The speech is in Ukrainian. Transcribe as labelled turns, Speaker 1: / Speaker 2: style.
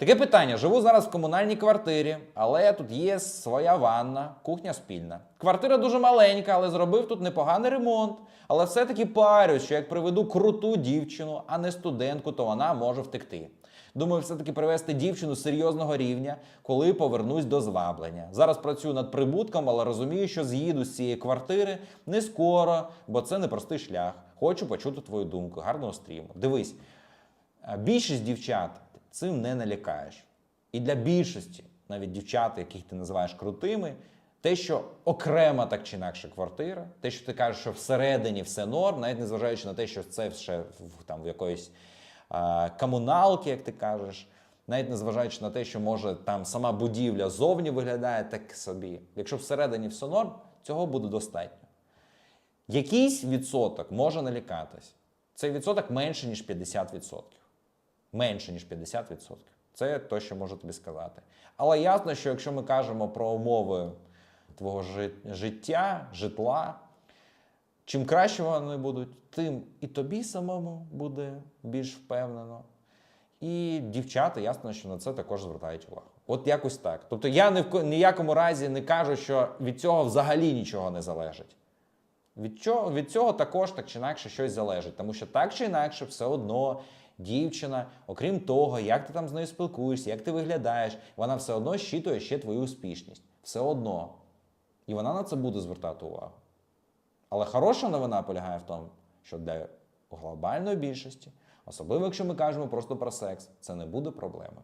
Speaker 1: Таке питання: живу зараз в комунальній квартирі, але тут є своя ванна, кухня спільна. Квартира дуже маленька, але зробив тут непоганий ремонт. Але все-таки парюсь, що як приведу круту дівчину, а не студентку, то вона може втекти. Думаю, все-таки привезти дівчину серйозного рівня, коли повернусь до зваблення. Зараз працюю над прибутком, але розумію, що з'їду з цієї квартири не скоро, бо це непростий шлях. Хочу почути твою думку. Гарного стріму. Дивись, Більшість дівчат цим не налякаєш. І для більшості, навіть дівчат, яких ти називаєш крутими, те, що окрема так чи інакше квартира, те, що ти кажеш, що всередині все норм, навіть незважаючи на те, що це ще там, в якоїсь а, комуналки, як ти кажеш, навіть незважаючи на те, що може там сама будівля зовні виглядає так собі. Якщо всередині все норм, цього буде достатньо. Якийсь відсоток може налякатись. Цей відсоток менше, ніж 50%. Менше, ніж 50%. Це те, що можу тобі сказати. Але ясно, що якщо ми кажемо про умови твого життя, житла, чим краще вони будуть, тим і тобі самому буде більш впевнено. І дівчата, ясно, що на це також звертають увагу. От якось так. Тобто я ні в ніякому разі не кажу, що від цього взагалі нічого не залежить. Від цього, від цього також так чи інакше щось залежить, тому що так чи інакше, все одно дівчина, окрім того, як ти там з нею спілкуєшся, як ти виглядаєш, вона все одно щитує ще твою успішність. Все одно. І вона на це буде звертати увагу. Але хороша новина полягає в тому, що для глобальної більшості, особливо якщо ми кажемо просто про секс, це не буде проблеми.